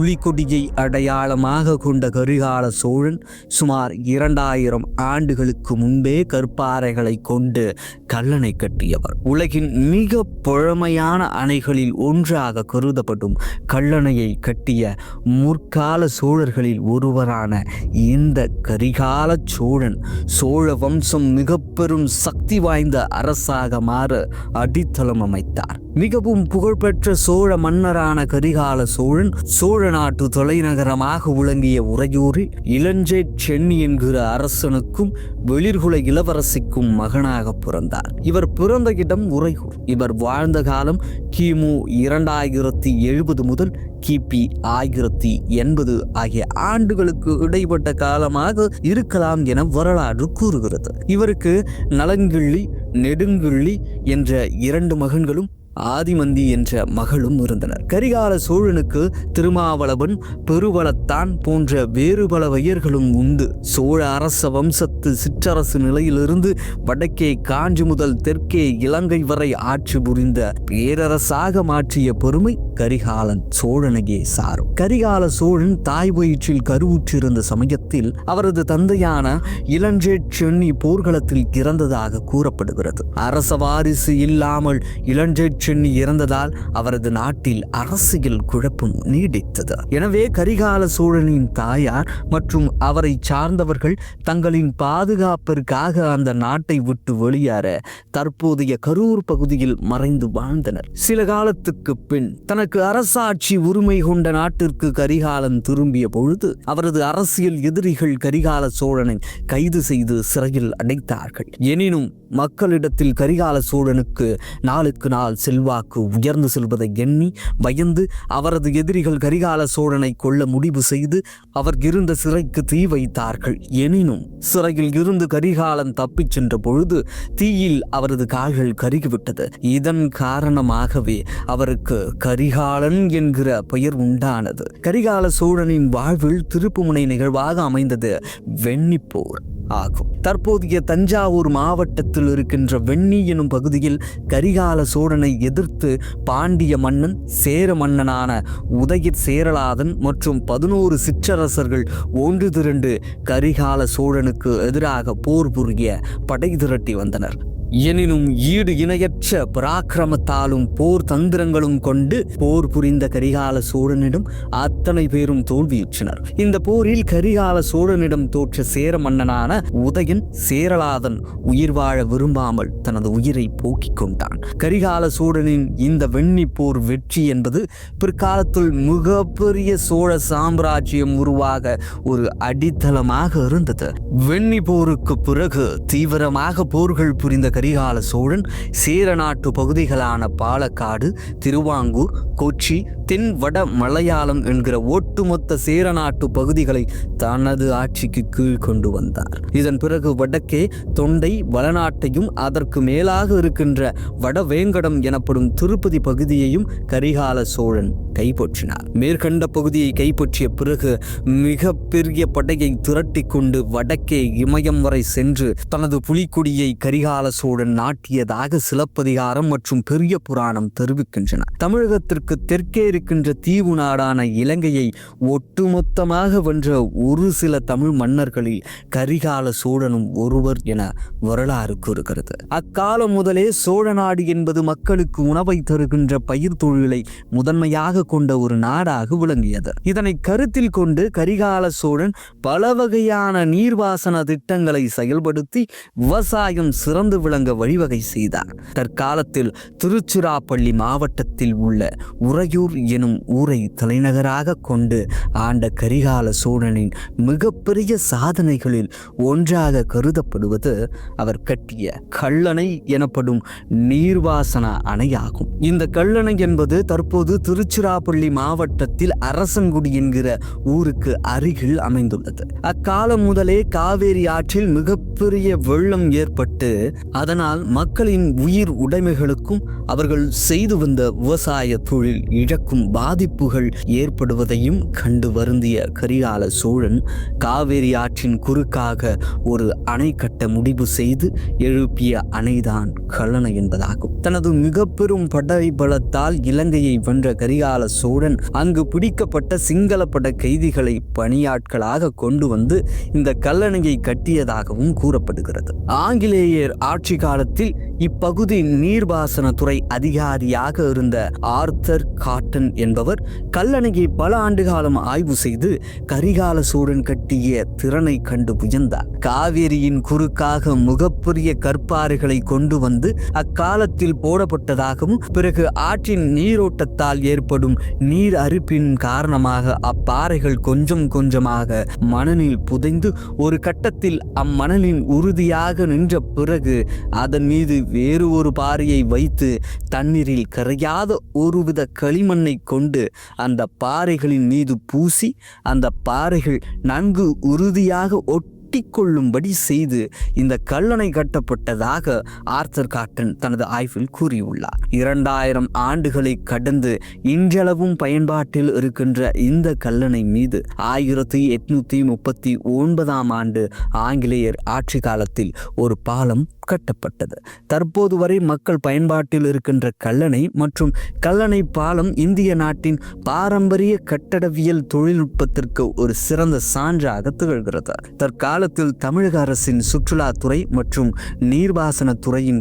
புலிக்கொடியை அடையாளமாக கொண்ட கரிகால சோழன் சுமார் இரண்டாயிரம் ஆண்டுகளுக்கு முன்பே கற்பாறைகளை கொண்டு கல்லணை கட்டியவர். உலகின் மிக பழமையான அணைகளில் ஒன்றாக கருதப்படும் கல்லணையை கட்டிய முற்கால சோழர்களில் ஒருவரான இந்த கரிகால சோழன் சோழ வம்சம் மிக பெரும் சக்தி வாய்ந்த அரசாக மாற அடித்தளம் அமைத்தார். மிகவும் புகழ்பெற்ற சோழ மன்னரான கரிகால சோழன் சோழ நாட்டு தலைநகரமாக விளங்கிய உறையூரில் இளஞ்சே சென்னி என்கிற அரசனுக்கும் வெளிர்குல இளவரசிக்கும் மகனாக பிறந்தார். இவர் பிறந்த இடம் உறையூர். இவர் வாழ்ந்த காலம் கிமு இரண்டாயிரத்தி எழுபது முதல் கிபி ஆயிரத்தி எண்பது ஆகிய ஆண்டுகளுக்கு இடைப்பட்ட காலமாக இருக்கலாம் என வரலாறு கூறுகிறது. இவருக்கு நலங்கிள்ளி நெடுங்கிள்ளி என்ற இரண்டு மகன்களும் ஆதிமந்தி என்ற மகளும் இருந்தனர். கரிகால சோழனுக்கு திருமாவளவன் பெருவளத்தான் போன்ற வேறு பல வையர்களும் உண்டு. சோழ அரச வம்சத்து சிற்றரசு நிலையிலிருந்து வடக்கே காஞ்சி முதல் தெற்கே இலங்கை வரை ஆட்சி புரிந்த பேரரசாக மாற்றிய பெருமை கரிகாலன் சோழனையே சாரும். கரிகால சோழன் தாய் வயிற்றில் கருவுற்றிருந்த சமயத்தில் அவரது தந்தையான இளஞ்சே சென்னி போர்க்களத்தில் இறந்ததாக கூறப்படுகிறது. அரச வாரிசு இல்லாமல் இளஞ்சே சென்னி இறந்ததால் அவரது நாட்டில் அரசியல் குழப்பம் நீடித்தது. எனவே கரிகால சோழனின் தாயார் மற்றும் அவரை சார்ந்தவர்கள் தங்களின் பாதுகாப்பிற்காக அந்த நாட்டை விட்டு வெளியேற தற்போதைய கரூர் பகுதியில் மறைந்து வாழ்ந்தனர். சில காலத்துக்கு பின் தனக்கு அரசாட்சி உரிமை கொண்ட நாட்டிற்கு கரிகாலன் திரும்பிய பொழுது அவரது அரசியல் எதிரிகள் கரிகால சோழனை கைது செய்து சிறையில் அடைத்தார்கள். எனினும் மக்களிடத்தில் கரிகால சோழனுக்கு நாளுக்கு நாள் செல்வாக்கு உயர்ந்து செல்வதை எண்ணி பயந்து அவரது எதிரிகள் கரிகால சோழனை கொள்ள முடிவு செய்து அவர் இருந்த சிறைக்கு தீ வைத்தார்கள். எனினும் சிறையில் இருந்து கரிகாலன் தப்பிச் சென்ற பொழுது தீயில் அவரது கால்கள் கருகிவிட்டது. இதன் காரணமாகவே அவருக்கு கரிகாலன் என்கிற பெயர் உண்டானது. கரிகால சோழனின் வாழ்வில் திருப்புமுனை நிகழ்வாக அமைந்தது வெண்ணிப்போர். ஆகும். தற்போதைய தஞ்சாவூர் மாவட்டத்தில் இருக்கின்ற வெண்ணி எனும் பகுதியில் கரிகால சோழனை எதிர்த்து பாண்டிய மன்னன் சேர மன்னனான உதய சேரலாதன் மற்றும் பதினோரு சிற்றரசர்கள் ஒன்று திரண்டு கரிகால சோழனுக்கு எதிராக போர் புரிய படை திரட்டி வந்தனர். எனினும் ஈடு இணையற்ற பராக்கிரமத்தாலும் போர் தந்திரங்களும் கொண்டு போர் புரிந்த கரிகால சோழனிடம் அத்தனை பேரும் தோல்வியுற்றனர். இந்த போரில் கரிகால சோழனிடம் தோற்ற சேர மன்னனான உதயன் சேரலாதன் உயிர் வாழ விரும்பாமல் தனது உயிரை போக்கிக் கொண்டான். கரிகால சோழனின் இந்த வெண்ணி போர் வெற்றி என்பது பிற்காலத்தில் மிகப்பெரிய சோழ சாம்ராஜ்யம் உருவாக ஒரு அடித்தளமாக இருந்தது. வெண்ணி போருக்கு பிறகு தீவிரமாக போர்கள் புரிந்த கரிகால சோழன் சேர நாட்டு பகுதிகளான பாலக்காடு திருவாங்கூர் கொச்சி தென் வட மலையாளம் என்கிற ஒட்டுமொத்த சேர நாட்டு பகுதிகளை தனது ஆட்சிக்கு கீழ் கொண்டு வந்தார். இதன் பிறகு வடக்கே தொண்டை வளநாட்டையும் அதற்கு மேலாக இருக்கின்ற வடவேங்கடம் எனப்படும் திருப்பதி பகுதியையும் கரிகால சோழன் கைப்பற்றினார். மேற்கண்ட பகுதியை கைப்பற்றிய பிறகு மிக பெரிய படையை திரட்டி கொண்டு வடக்கே இமயம் வரை சென்று தனது புலிக்கொடியை கரிகால சோழன் நாட்டியதாக சிலப்பதிகாரம் மற்றும் பெரிய புராணம் தெரிவிக்கின்றன. தமிழகத்திற்கு தெற்கே இருக்கின்ற தீவு நாடான இலங்கையை ஒட்டுமொத்தமாக வென்ற ஒரு சில தமிழ் மன்னர்களில் கரிகால சோழனும் ஒருவர் என வரலாறு கூறுகிறது. அக்காலம் முதலே சோழ நாடு என்பது மக்களுக்கு உணவை தருகின்ற பயிர் தொழிலை முதன்மையாக கொண்ட ஒரு நாடாக விளங்கியது. இதனை கருத்தில் கொண்டு கரிகால சோழன் பல வகையான நீர்வாசன திட்டங்களை செயல்படுத்தி விவசாயம் சிறந்து விளங்க வழிவகை செய்தார். தற்காலத்தில் திருச்சிராப்பள்ளி மாவட்டத்தில் உள்ள உறையூர் எனும் ஊரை தலைநகராக கொண்டு ஆண்ட கரிகால சோழனின் மிகப்பெரிய சாதனைகளில் ஒன்றாக கருதப்படுவது அவர் கட்டிய கல்லணை எனப்படும் நீர்வாசன அணையாகும். இந்த கல்லணை என்பது தற்போது திருச்சிரா திருச்சிராப்பள்ளி மாவட்டத்தில் அரசன்குடி என்கிற ஊருக்கு அருகில் அமைந்துள்ளது. அக்காலம் முதலே காவேரி ஆற்றில் மிகப்பெரிய வெள்ளம் ஏற்பட்டு அதனால் மக்களின் உயிர் உடைமைகளுக்கும் அவர்கள் செய்து வந்த விவசாய தொழில் இழக்கும் பாதிப்புகள் ஏற்படுவதையும் கண்டு வருந்திய கரிகால சோழன் காவேரி ஆற்றின் குறுக்காக ஒரு அணை கட்ட முடிவு செய்து எழுப்பிய அணைதான் கல்லணை என்பதாகும். தனது மிக பெரும் படை பலத்தால் இலங்கையை வென்ற கரிகால கரிகால சோழன் அங்கு பிடிக்கப்பட்ட சிங்களப்பட கைதிகளை பணியாட்களாக கொண்டு வந்து இந்த கல்லணையை கட்டியதாகவும் கூறப்படுகிறது. ஆங்கிலேயர் ஆட்சி காலத்தில் இப்பகுதி நீர்ப்பாசனத்துறை அதிகாரியாக இருந்த ஆர்த்தர் காட்டன் என்பவர் கல்லணையை பல ஆண்டு காலம் ஆய்வு செய்து கரிகால சோழன் கட்டிய திறனை கண்டு வியந்தார் காவேரியின் குறுக்காக முகப்பெரிய கற்பாறுகளை கொண்டு வந்து அக்காலத்தில் போடப்பட்டதாகவும் பிறகு ஆற்றின் நீரோட்டத்தால் ஏற்படும் நீர் அரிப்பின் காரணமாக அப்பாறைகள் கொஞ்சம் கொஞ்சமாக மணலில் புதைந்து ஒரு கட்டத்தில் அம்மணலின் உறுதியாக நின்ற பிறகு அதன் மீது வேறு ஒரு பாறையை வைத்து தண்ணீரில் கரையாத ஒருவித களிமண்ணை கொண்டு அந்த பாறைகளின் மீது பூசி அந்த பாறைகள் நன்கு உறுதியாக ஒட்டி ஒட்டிக்கொள்ளும்படி செய்து இந்த கல்லணை கட்டப்பட்டதாக ஆர்த்தர் காட்டன் தனது ஆய்வில் கூறியுள்ளார். இரண்டாயிரம் ஆண்டுகளை கடந்து இன்றளவும் பயன்பாட்டில் இருக்கின்ற இந்த கல்லணை மீது ஆயிரத்தி எட்நூத்தி முப்பத்தி ஒன்பதாம் ஆண்டு ஆங்கிலேயர் ஆட்சி காலத்தில் ஒரு பாலம் கட்டப்பட்டது. தற்போது வரை மக்கள் பயன்பாட்டில் இருக்கின்ற கல்லணை மற்றும் கல்லணை பாலம் இந்திய நாட்டின் பாரம்பரிய கட்டடவியல் தொழில்நுட்பத்திற்கு ஒரு சிறந்த சான்றாக திகழ்கிறது. தற்காலத்தில் தமிழக அரசின் சுற்றுலாத்துறை மற்றும் நீர்ப்பாசன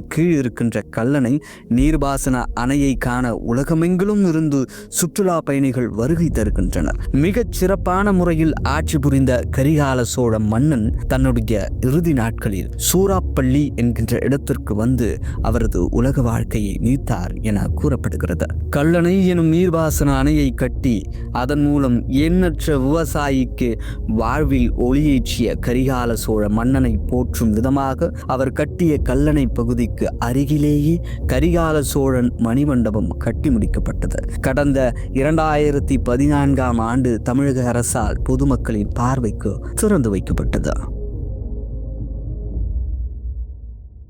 கீழ் இருக்கின்ற கல்லணை நீர்ப்பாசன அணையை காண உலகமெங்கிலும் இருந்து சுற்றுலா பயணிகள் வருகை தருகின்றனர். மிகச் சிறப்பான முறையில் ஆட்சி புரிந்த கரிகால சோழ மன்னன் தன்னுடைய இறுதி நாட்களில் சூறாப்பள்ளி என்கின்ற இடத்திற்கு வந்து அவரது உலக வாழ்க்கையை நீத்தார் என கூறப்படுகிறது. கல்லணை எனும் நீர்பாசன அணையை கட்டி அதன் மூலம் எண்ணற்ற விவசாயிக்கு வாழ்வில் ஒளியேற்றிய கரிகால சோழ மன்னனை போற்றும் விதமாக அவர் கட்டிய கல்லணை பகுதிக்கு அருகிலேயே கரிகால சோழன் மணிமண்டபம் கட்டி முடிக்கப்பட்டது. கடந்த இரண்டாயிரத்தி பதினான்காம் ஆண்டு தமிழக அரசால் பொதுமக்களின் பார்வைக்கு திறந்து வைக்கப்பட்டது.